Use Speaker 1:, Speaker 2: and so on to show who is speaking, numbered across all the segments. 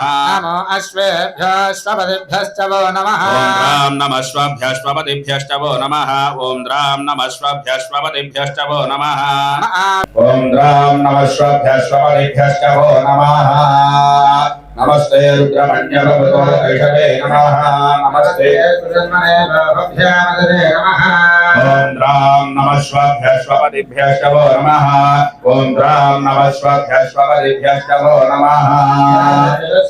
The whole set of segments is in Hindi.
Speaker 1: नमो। अश्वेभ्यश्वपतिभ्यश्च वो नमः।
Speaker 2: ॐ द्रां नमस्वभ्यश्वपतिभ्यश्च वो नमः। ॐ द्रां नमस्वभ्यश्वपतिभ्यश्च वो नमः। ॐ द्रां नमस्वभ्यश्वपतिभ्यश्च वो नमः। नमस्ते रुद्रमण्यभवतो ऋषभे नमः। नमस्ते
Speaker 1: नमः।
Speaker 2: ॐ द्रां नमस्वभ्यश्वपतिभ्यश्च वो नमः। ॐ द्रां नमस्वभ्यश्वपतिभ्यश्च वो नमः।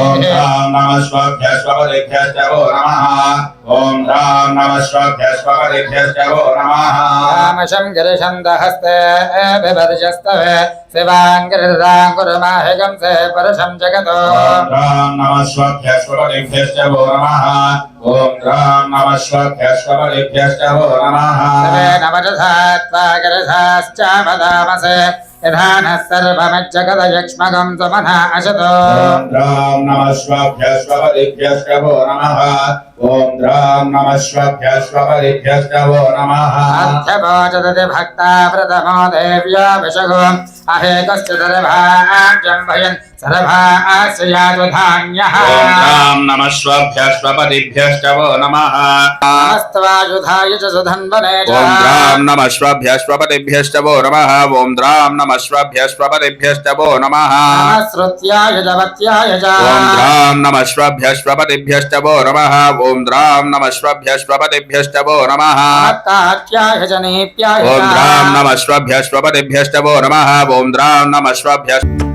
Speaker 2: ॐ रां नमस्वभ्यस्वपतिभ्यश्च वो नमः ॐ रां नमस्वभ्यस्वपतिभ्यश्च वो नमः
Speaker 1: रामशं गिरिशन्दहस्ते बिभर्षस्तवे शिवाङ्गिरिदाङ्कुरमाहिगं से परशं जगतो
Speaker 2: ॐ रां नमस्वभ्यस्वपतिभ्यश्च वो नमः ॐ रां नमस्वभ्यस्वपतिभ्यश्च वो नमः
Speaker 1: नवरथा त्वा गिरिशाश्चावदामसे यथा नः सर्वमज्जगदयक्ष्मगं सुमनः अशतो
Speaker 2: ॐ रां नमस्वभ्यस्वपतिभ्यश्च वो नमः ॐ रां नमस्वभ्यस्वपतिभ्यश्च वो नमः।
Speaker 1: अध्यभोजदति भक्ता प्रथमो देव्या विशगो अहे कश्चिदर्भाजं भयन् सर्भास्य यातु धान्यः
Speaker 2: ॐ रां नमस्वभ्यस्वपतिभ्यश्च वो नमः।
Speaker 1: नमस्त्वायुधाय च सुधन्वने च।
Speaker 2: ॐ द्रां नमस्वभ्यस्वपतिभ्यश्च वो नमः। ॐ द्रां नमस्वभ्यस्वपतिभ्यश्च वो नमः
Speaker 1: नमस्रुत्याय जवत्याय च।
Speaker 2: ॐ द्रां नमस्वभ्यस्वपतिभ्यश्च वो नमः। ॐ द्रां नमस्वभ्यस्वपतिभ्यश्च वो नमः ॐ द्रां वो नमः। ॐ द्रां नमस्वभ्यश्च